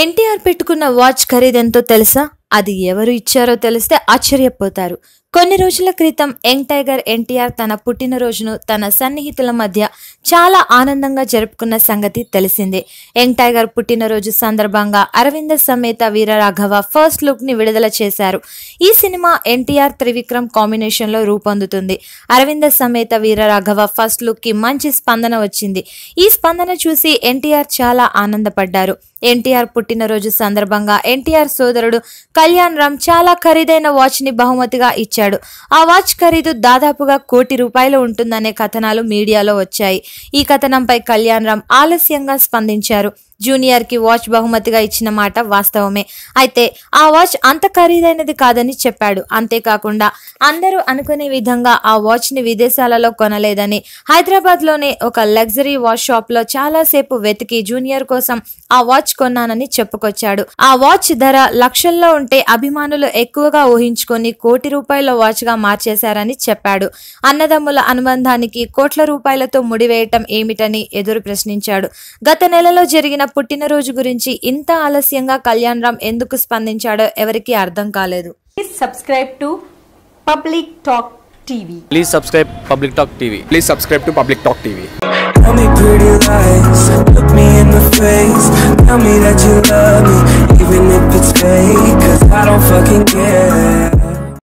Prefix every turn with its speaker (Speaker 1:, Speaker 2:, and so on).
Speaker 1: ఎన్టీఆర్ పెట్టుకున్న వాచ్ ఖరీదెంతో తెలుసా? అది ఎవరు ఇచ్చారో తెలిస్తే ఆశ్చర్యపోతారు. కొన్ని రోజుల క్రితం యంగ్ టైగర్ ఎన్టీఆర్ తన పుట్టినరోజును తన సన్నిహితుల మధ్య చాలా ఆనందంగా జరుపుకున్న సంగతి తెలిసిందే. యంగ్ టైగర్ పుట్టినరోజు సందర్భంగా అరవింద సమేత వీరరాఘవ ఫస్ట్ లుక్ని విడుదల చేశారు. ఈ సినిమా ఎన్టీఆర్ త్రివిక్రమ్ కాంబినేషన్లో రూపొందుతుంది. అరవింద సమేత వీరరాఘవ ఫస్ట్ లుక్కి మంచి స్పందన వచ్చింది. ఈ స్పందన చూసి ఎన్టీఆర్ చాలా ఆనందపడ్డారు. ఎన్టీఆర్ పుట్టినరోజు సందర్భంగా ఎన్టీఆర్ సోదరుడు కళ్యాణ్ రామ్ చాలా ఖరీదైన వాచ్ని బహుమతిగా ఇచ్చారు. ఇచ్చాడు. ఆ వాచ్ ఖరీదు దాదాపుగా కోటి రూపాయలు ఉంటుందనే కథనాలు మీడియాలో వచ్చాయి. ఈ కథనంపై కళ్యాణ్ రామ్ ఆలస్యంగా స్పందించారు. జూనియర్కి వాచ్ బహుమతిగా ఇచ్చిన మాట వాస్తవమే. అయితే ఆ వాచ్ అంత ఖరీదైనది కాదని చెప్పాడు. అంతేకాకుండా అందరూ అనుకునే విధంగా ఆ వాచ్ని విదేశాలలో కొనలేదని హైదరాబాద్లోనే ఒక లగ్జరీ వాచ్ షాప్లో చాలా సేపు వెతికి జూనియర్ కోసం ఆ వాచ్ కొన్నానని చెప్పుకొచ్చాడు. ఆ వాచ్ ధర లక్షల్లో ఉంటే అభిమానులు ఎక్కువగా ఊహించుకొని కోటి రూపాయల వాచ్గా మార్చేశారని చెప్పాడు. అన్నదమ్ముల అనుబంధానికి కోట్ల రూపాయలతో ముడివేయటం ఏమిటని ఎదురు ప్రశ్నించాడు. గత నెలలో జరిగిన పుట్టినరోజు గురించి ఇంత ఆలస్యంగా కళ్యాణ్ రామ్ ఎందుకు స్పందించాడో ఎవరికి అర్థం కాలేదు.
Speaker 2: Please subscribe to Public Talk TV
Speaker 3: please subscribe Public Talk TV
Speaker 4: please subscribe to Public Talk TV
Speaker 5: Tell me pretty